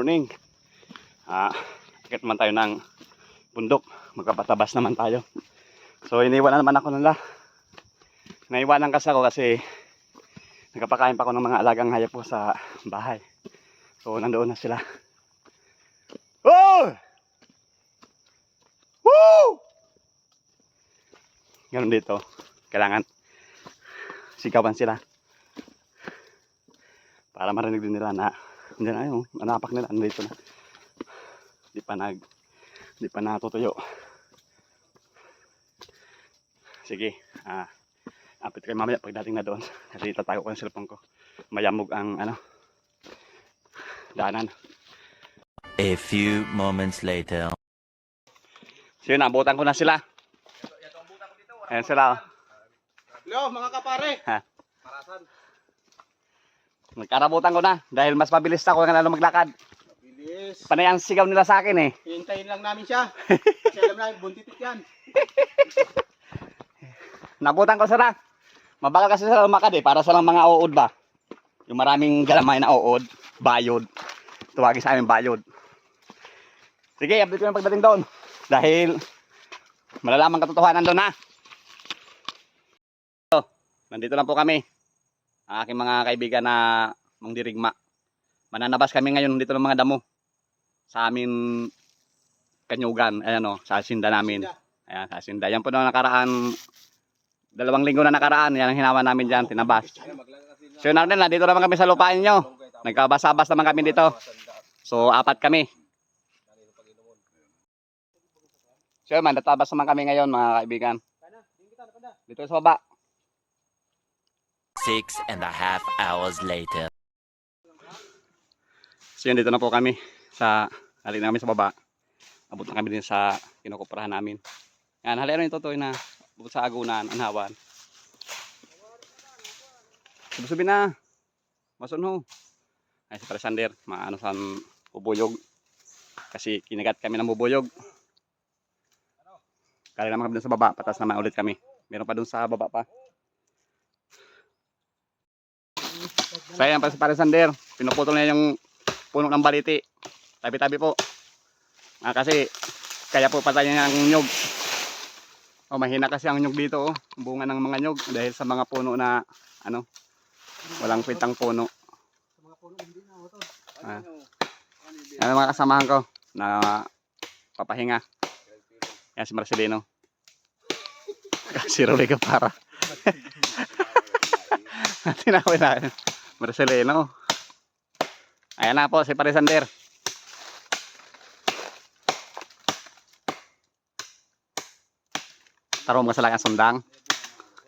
morning. Ah, akit naman tayo ng bundok. Magkapatabas naman tayo. So, iniwan na naman ako nila. Naiwanan kasi ako kasi nagpapakain pa ako ng mga alagang hayop po sa bahay. So, nandoon na sila. Oh! Woo! Ganun dito. Kailangan sigawan sila. Para marinig din nila na hindi na yun. Manapak nila. Nandito na. Di pa nag di pa natutuyo. Sige. Ah, apit kayo mamaya pagdating na doon. Kasi tatago ko yung cellphone ko. Mayamog ang ano daanan. A few moments later. So yun, abutan ko na sila. Ayan sila. oh. Hello, mga kapare. Ha? Parasan. Nagkarabutan ko na. Dahil mas mabilis ako nga lalo maglakad. Bilis. Panay ang sigaw nila sa akin eh. Hintayin lang namin siya. Kasi alam namin, buntitit yan. Nabutan ko sila. Mabagal kasi sila lumakad eh. Para sa lang mga uod ba. Yung maraming galamay na uod. Bayod. Tuwagin sa amin bayod. Sige, update ko yung pagdating doon. Dahil malalaman katotohanan doon na. So, nandito lang po kami. Ang aking mga kaibigan na mangdirigma. Mananabas kami ngayon dito ng mga damo. Sa amin kanyugan. Ayan o, sa asinda namin. Ayan, sa asinda. Yan po na nakaraan dalawang linggo na nakaraan, yan ang hinawa namin dyan, tinabas. So yun natin, nandito naman kami sa lupain nyo. Nagkabas-abas naman kami dito. So apat kami. So yun man, natabas naman kami ngayon mga kaibigan. Dito sa baba. Six and a half hours later. So yun, dito na po kami sa, halina kami sa baba. Abot na kami din sa kinukuprahan namin. Yan, halina yung totoo na abot sa agunan, anhawan. Subi na. Masun ho. Ay, si Parasander, maano sa bubuyog. Kasi kinagat kami ng bubuyog. Kali naman kami sa baba, patas naman ulit kami. Meron pa dun sa baba pa. So ayan pa si Parasander, pinuputol niya yung puno ng baliti. Tabi-tabi po. Ah, kasi kaya po patay niya ang nyug. Oh, mahina kasi ang nyug dito oh. Bunga ng mga nyug dahil sa mga puno na ano, walang pitang puno. Sa mga puno, hindi na ito. Ah. Ang mga kasamahan ko na papahinga. Yan si Marcelino. si Rolly para. Tinawin na. Marcelino. Ayan na po si Parisander. Tarong mo sa sundang.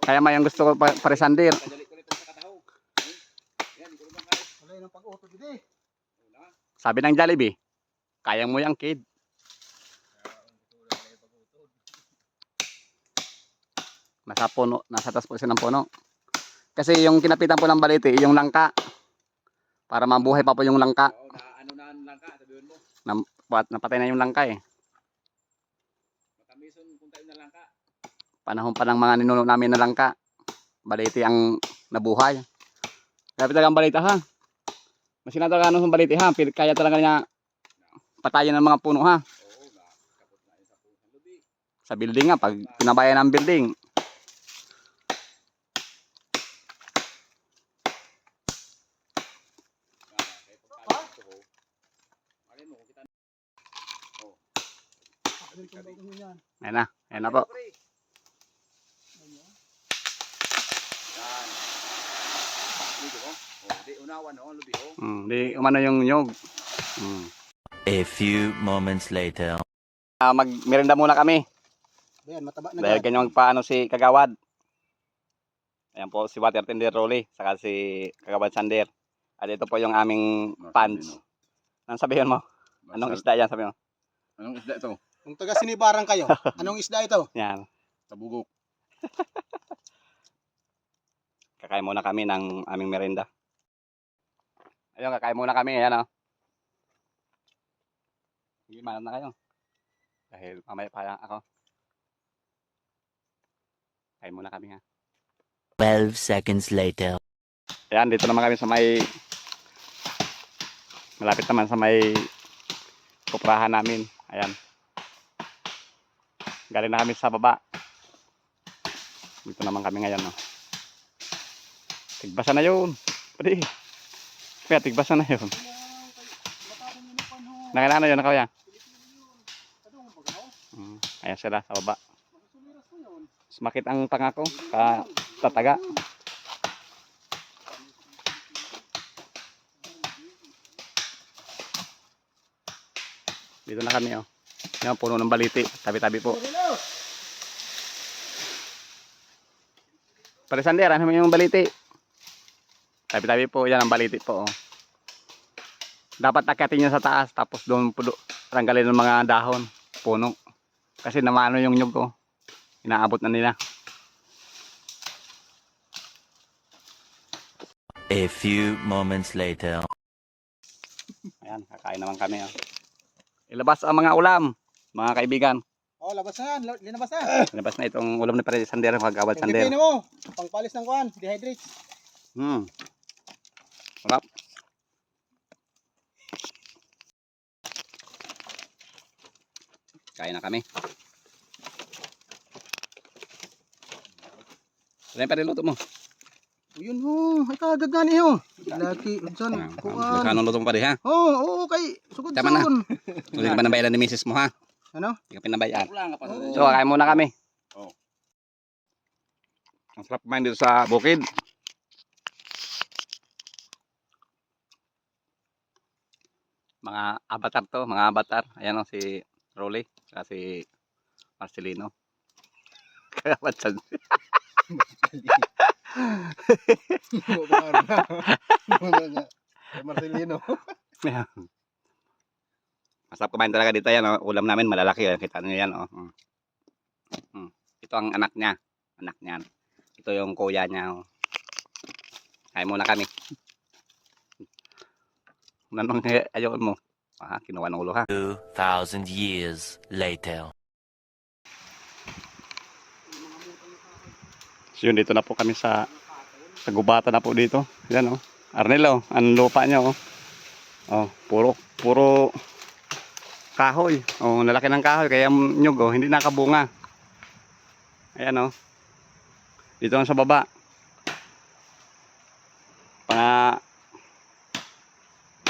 Kaya may ang gusto ko pa- Parisander. Sabi ng Jollibee, kaya mo yung kid. Nasa puno, nasa taas po siya ng puno. Kasi yung kinapitan po ng baliti, yung langka. Para mabuhay pa po yung langka. Oo, na, ano na ang langka, sabihin mo. Pat- Napatay na yung langka eh. Matamison kung tayo na langka. Panahon pa ng mga ninuno namin na langka. Baliti ang nabuhay. Kaya talaga ang balita ha. Masina talaga ano ng baliti ha. Kaya talaga niya patayin ng mga puno ha. Oo, na, na sa. Sa building nga, pag pinabayan ng building. Ah, kaya pag tayo gusto ko, malay mo, kung kita Ano yung tumbang mo yan? Ayan na, ayan na po. Mm, di umano yung nyog. Mm. A few moments later. Ah, magmerenda muna kami. Ayan, mataba na Dahil ganyan magpaano si Kagawad. Ayan po si Water Tender Rolly, saka si Kagawad Sander. At ito po yung aming pants. Anong sabihin mo? Anong isda yan sabi mo? Anong isda ito? Kung taga sinibaran kayo, anong isda ito? Yan. Tabugok. Kakain muna kami ng aming merenda. Ayun, kakain muna kami. Ayan o. Sige, malam na kayo. Dahil mamaya pa ako. Kain muna kami ha. 12 seconds later. Ayan, dito naman kami sa may Malapit naman sa may kuprahan namin. Ayan. Galing na kami sa baba. Dito naman kami ngayon, no. Tigbasa na yun. Pwede. Kaya tigbasa na yun. Nakailangan na yun, nakaya. Mm, ayan sila sa baba. Sumakit ang pangako. Ka tataga. Dito na kami, oh. Yan, puno ng baliti. Tabi-tabi po. Parisander, ano yung baliti? Tabi-tabi po, yan ang baliti po. Oh. Dapat akatin nyo sa taas, tapos doon po tanggalin ng mga dahon, puno. Kasi namano yung nyug ko. Inaabot na nila. A few moments later. Ayan, kakain naman kami. Oh. Ilabas ang mga ulam, mga kaibigan. Oh, labas na yan. Linabas na. Ilabas na itong ulam ni Parisander, magkawad sander. Pipinin mo. Pangpalis ng kuhan. Dehydrate. Hmm. Sarap. Kain na kami. Ano pa niluto mo? Yun ho. Ay kagad gani ho. Laki. Unsan. Ah, Kuhan. Magkano luto mo pa ha? Oh, oo kay. Sugod Tama na. Hindi ka pa nabayaran ni misis mo ha? Ano? Hindi ka pinabayaan. Oo. So, kain muna kami. Oh. Ang sarap kumain dito sa bukid. Mga avatar to, mga avatar. Ayan o si Rolly, saka si Marcelino. Kaya matsan. Marcelino. Masarap kumain talaga dito yan. Oh. Ulam namin malalaki. Oh. Kita nyo yan. Oh. Mm. Mm. Ito ang anak niya. Anak niya. Ito yung kuya niya. Oh. Kain muna kami. Nanong ayaw mo? Ah, kinuha ng ulo ha. Two thousand years later. So yun, dito na po kami sa sa gubata na po dito. Yan oh. Arnel oh, ang lupa niya oh. Oh, puro puro kahoy. Oh, lalaki ng kahoy kaya nyug oh, hindi nakabunga. Ayan oh. Dito sa baba. Pana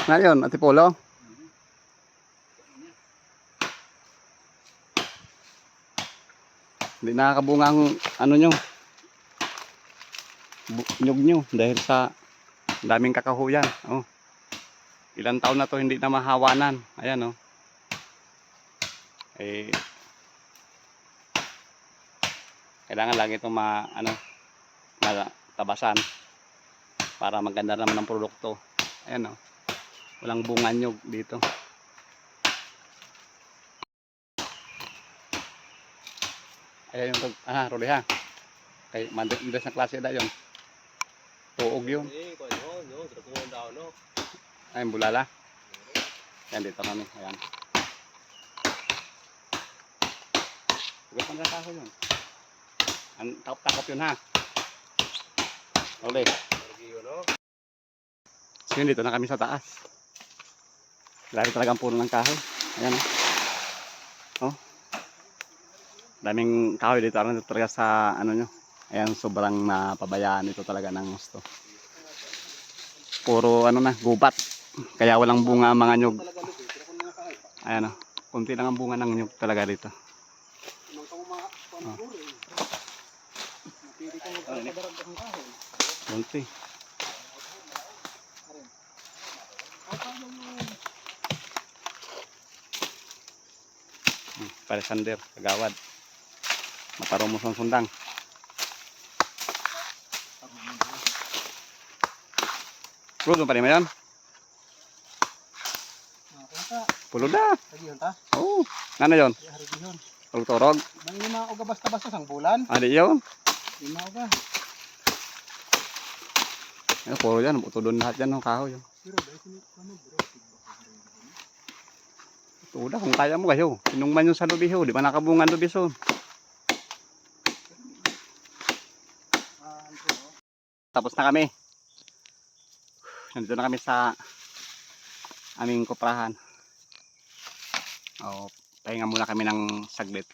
Ngayon, Ate Polo. Hindi nakakabunga ang ano nyo, nyug nyo dahil sa daming kakahuyan. Oh. Ilang taon na to hindi na mahawanan. Ayan oh. Eh kailangan lagi itong ma ano tabasan para maganda naman ang produkto. Ayan oh. Walang bunga nyug dito. Ayan yung ah, Rolly ha. Kay mandas na klase da yon. Tuog yun. Ay, bulala. Yan, dito kami. Ayan. Huwag pang kaho yun. Ang takop-takop yun ha. Rolly. So yun, dito na kami sa taas. Grabe talagang puno ng kahoy. Ayan. Oh. Daming kahoy dito. Ano talaga sa ano nyo. Ayan, sobrang napabayaan ito talaga ng gusto. Puro ano na, gubat. Kaya walang bunga ang mga nyug. Ayan o. Kunti lang ang bunga ng nyug talaga dito. Kunti. Hmm, Palisander, kagawad. Matarong mo sa sundang. Pulo pa rin mo yan? Pulo na. Oo. Ano yun? Turog-turog. Nang lima o basta-basta sang bulan. Ano yun? Lima o ga. Ayun, puro yan. Buto doon lahat yan ng kahoy. oh. Pero dahil sini ano bro. Tuda kung kaya mo kayo. Sinungman yung sa lubiho. Di ba nakabungan lubiso? Ah, ano, Tapos na kami. Nandito na kami sa aming kuprahan. O, pahinga muna kami ng saglit.